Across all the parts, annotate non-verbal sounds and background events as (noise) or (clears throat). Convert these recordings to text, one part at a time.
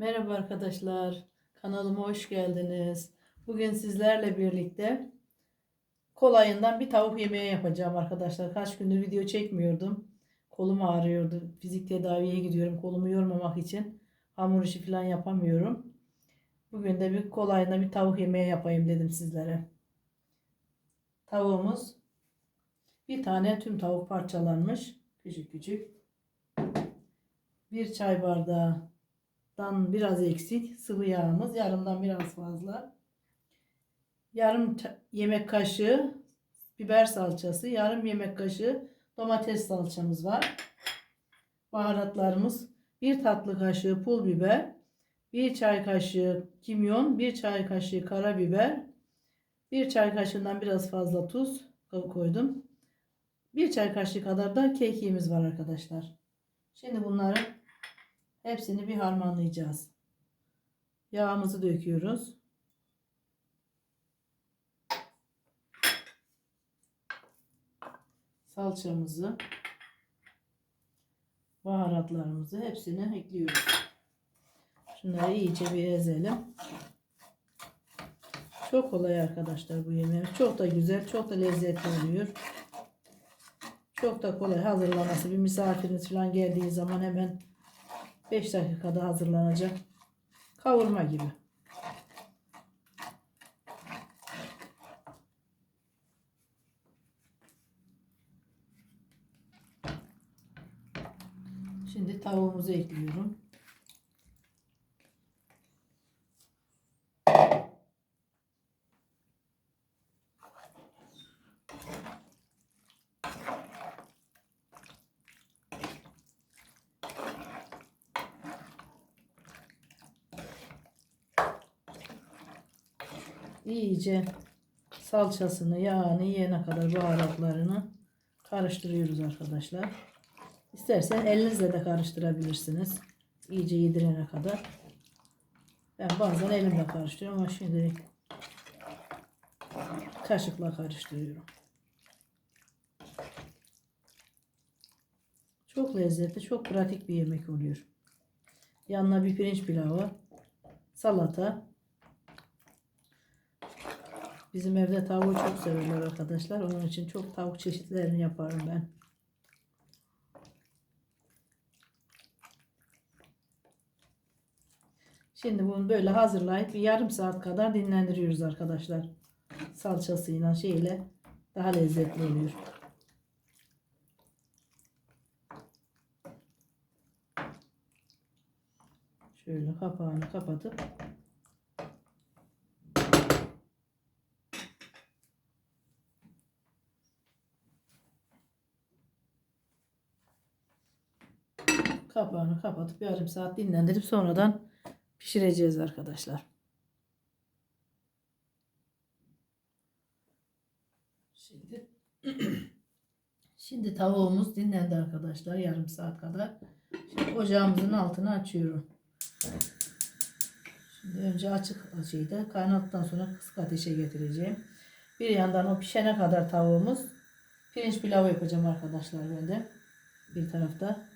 Merhaba arkadaşlar. Kanalıma hoş geldiniz. Bugün sizlerle birlikte kolayından bir tavuk yemeği yapacağım arkadaşlar. Kaç gündür video çekmiyordum. Kolum ağrıyordu. Fizik tedaviye gidiyorum. Kolumu yormamak için hamur işi falan yapamıyorum. Bugün de bir kolayına bir tavuk yemeği yapayım dedim sizlere. Tavuğumuz bir tane tüm tavuk parçalanmış. Küçük küçük. Bir çay bardağı dan biraz eksik sıvı yağımız. Yarımdan biraz fazla. Yarım yemek kaşığı biber salçası yarım yemek kaşığı domates salçamız var. Baharatlarımız bir tatlı kaşığı pul biber bir çay kaşığı kimyon bir çay kaşığı karabiber bir çay kaşığından biraz fazla tuz koydum. Bir çay kaşığı kadar da kekiğimiz var arkadaşlar. Şimdi bunları Hepsini bir harmanlayacağız. Yağımızı döküyoruz. Salçamızı, baharatlarımızı hepsini ekliyoruz. Şunları iyice bir ezelim. Çok kolay arkadaşlar bu yemeğimiz. Çok da güzel, çok da lezzetli oluyor. Çok da kolay hazırlaması. Bir misafiriniz falan geldiği zaman hemen 5 dakikada hazırlanacak. Kavurma gibi. Şimdi tavuğumuzu ekliyorum. İyice salçasını, yağını yiyene kadar baharatlarını karıştırıyoruz arkadaşlar. İstersen elinizle de karıştırabilirsiniz. İyice yedirene kadar. Ben bazen elimle karıştırıyorum ama şimdi kaşıkla karıştırıyorum. Çok lezzetli, çok pratik bir yemek oluyor. Yanına bir pirinç pilavı, salata, Bizim evde tavuğu çok severler arkadaşlar. Onun için çok tavuk çeşitlerini yaparım ben. Şimdi bunu böyle hazırlayıp bir yarım saat kadar dinlendiriyoruz arkadaşlar. Salçasıyla şeyle daha lezzetli oluyor. Şöyle kapağını kapatıp kapağını kapatıp yarım saat dinlendirip sonradan pişireceğiz arkadaşlar. Şimdi (clears throat) Şimdi tavuğumuz dinlendi arkadaşlar yarım saat kadar. Şimdi ocağımızın altını açıyorum. Şimdi önce açık şeyde kaynattıktan sonra kısık ateşe getireceğim. Bir yandan o pişene kadar tavuğumuz pirinç pilavı yapacağım arkadaşlar ben de. Bir tarafta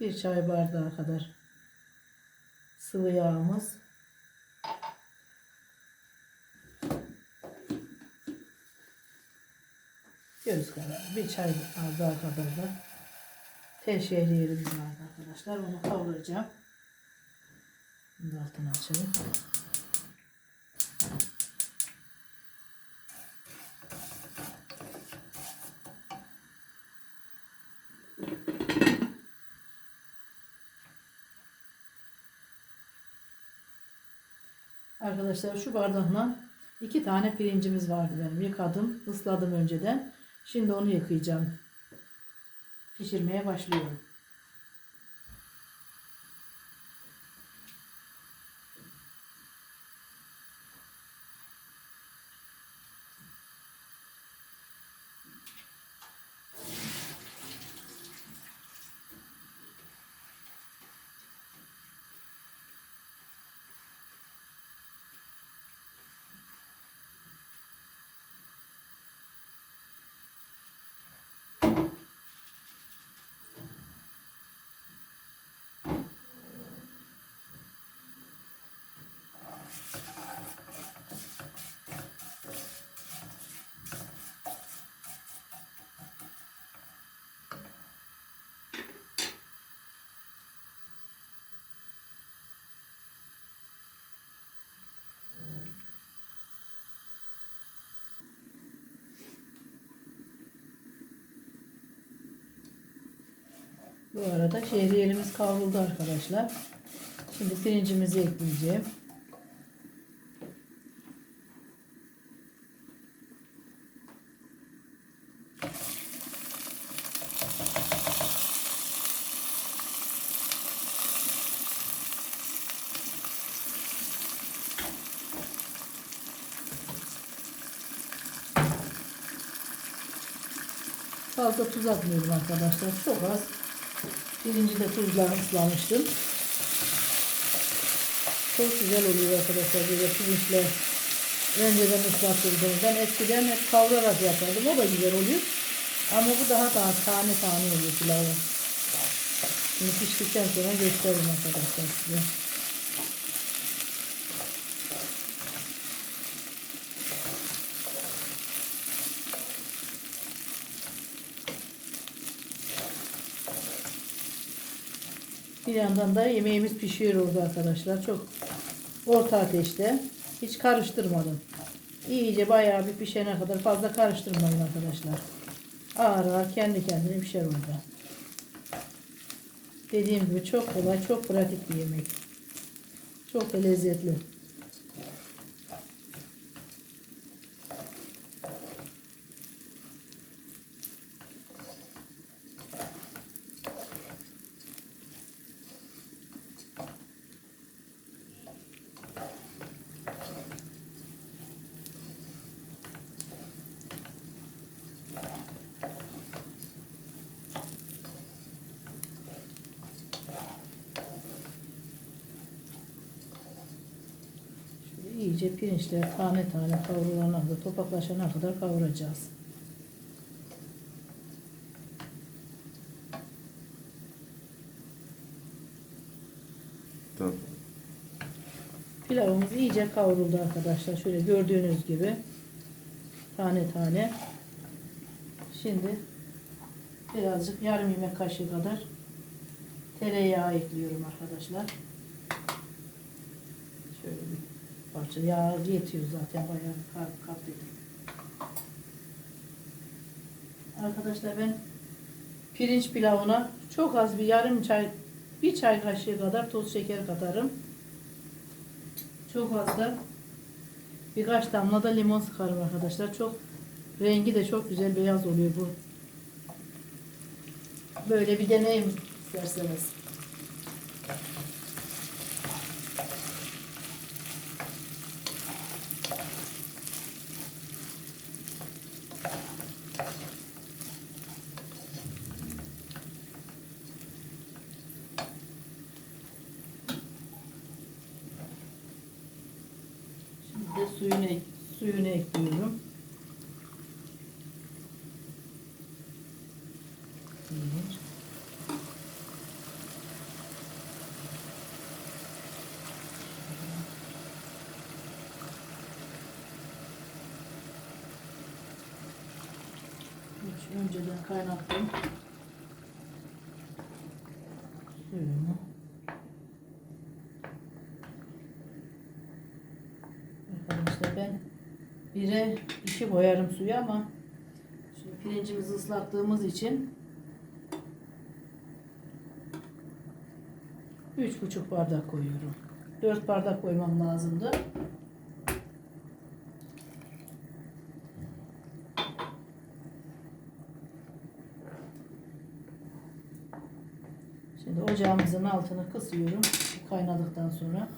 bir çay bardağı kadar sıvı yağımız. Göz kadar bir çay bardağı kadar da tel şehriyelimiz var arkadaşlar. Onu kavuracağım. Şimdi altını açalım. Arkadaşlar şu bardakla iki tane pirincimiz vardı benim. Yıkadım, ısladım önceden. Şimdi onu yıkayacağım. Pişirmeye başlıyorum. Bu arada şehriyelimiz kavruldu arkadaşlar. Şimdi pirincimizi ekleyeceğim. Fazla tuz atmıyorum arkadaşlar. Çok az. Birinci de tuzla ıslamıştım. Çok güzel oluyor arkadaşlar böyle pirinçle önceden ıslattırdım. Ben eskiden hep kavurarak yapardım. O da güzel oluyor. Ama bu daha daha tane tane oluyor pilavı. Şimdi piştikten sonra gösteririm arkadaşlar size. Bir yandan da yemeğimiz pişiyor orada arkadaşlar. Çok orta ateşte. Hiç karıştırmadım. İyice bayağı bir pişene kadar fazla karıştırmayın arkadaşlar. Ağır ağır kendi kendine pişer orada. Dediğim gibi çok kolay, çok pratik bir yemek. Çok da lezzetli. Şöyle iyice pirinçler tane tane kavrulana kadar, topaklaşana kadar kavuracağız. Tamam. Pilavımız iyice kavruldu arkadaşlar. Şöyle gördüğünüz gibi tane tane. Şimdi birazcık yarım yemek kaşığı kadar tereyağı ekliyorum arkadaşlar. Şöyle bir parça yağ yetiyor zaten bayağı kap, kap dedim. Arkadaşlar ben pirinç pilavına çok az bir yarım çay bir çay kaşığı kadar toz şeker katarım. Çok az da birkaç damla da limon sıkarım arkadaşlar. Çok rengi de çok güzel beyaz oluyor bu. Böyle bir deneyin isterseniz. Şimdi de suyunu, suyunu ekliyorum. Bir. Üç. Önceden kaynattım. Suyunu. Arkadaşlar ben bire iki koyarım suyu ama şimdi pirincimizi ıslattığımız için üç buçuk bardak koyuyorum. Dört bardak koymam lazımdı. Şimdi ocağımızın altını kısıyorum kaynadıktan sonra.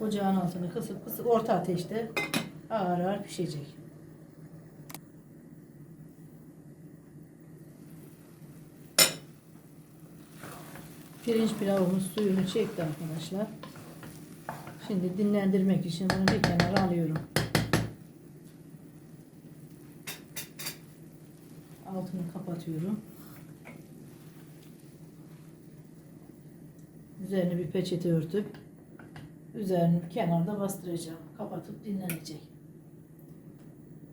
Ocağın altını kısıp kısıp orta ateşte ağır ağır pişecek. Pirinç pilavımız suyunu çekti arkadaşlar. Şimdi dinlendirmek için bunu bir kenara alıyorum. Altını kapatıyorum. Üzerini bir peçete örtüp üzerini kenarda bastıracağım. Kapatıp dinlenecek.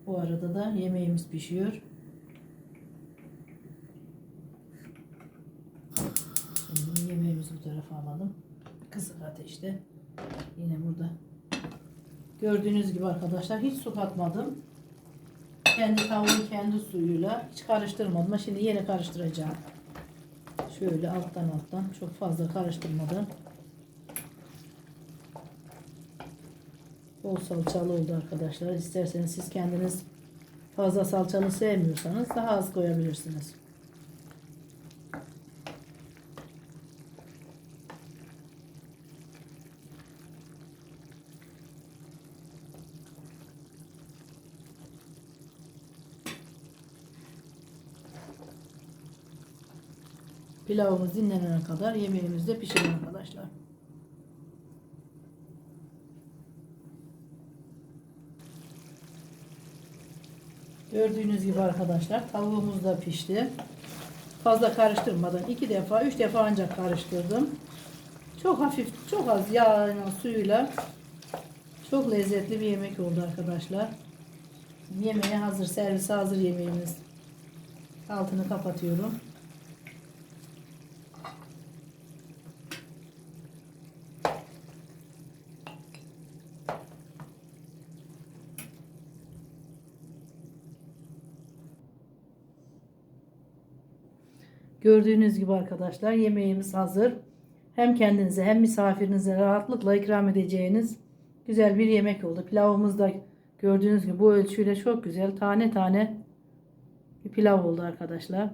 Bu arada da yemeğimiz pişiyor. Yemeğimizi bu tarafa alalım. Kısık ateşte. Yine burada Gördüğünüz gibi arkadaşlar hiç su katmadım. Kendi tavuğun kendi suyuyla hiç karıştırmadım. Ama Şimdi yine karıştıracağım. Şöyle alttan alttan çok fazla karıştırmadan. Bol salçalı oldu arkadaşlar. İsterseniz siz kendiniz fazla salçalı sevmiyorsanız daha az koyabilirsiniz. Pilavımız dinlenene kadar yemeğimiz de pişirin arkadaşlar. Gördüğünüz gibi arkadaşlar tavuğumuz da pişti. Fazla karıştırmadan iki defa, üç defa ancak karıştırdım. Çok hafif, çok az yağ suyuyla çok lezzetli bir yemek oldu arkadaşlar. Yemeğe hazır, servise hazır yemeğimiz. Altını kapatıyorum. Gördüğünüz gibi arkadaşlar yemeğimiz hazır. Hem kendinize hem misafirinize rahatlıkla ikram edeceğiniz güzel bir yemek oldu. Pilavımız da gördüğünüz gibi bu ölçüyle çok güzel. Tane tane bir pilav oldu arkadaşlar.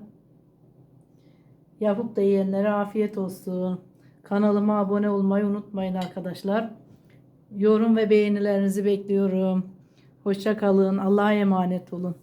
Yapıp da yiyenlere afiyet olsun. Kanalıma abone olmayı unutmayın arkadaşlar. Yorum ve beğenilerinizi bekliyorum. Hoşça kalın. Allah'a emanet olun.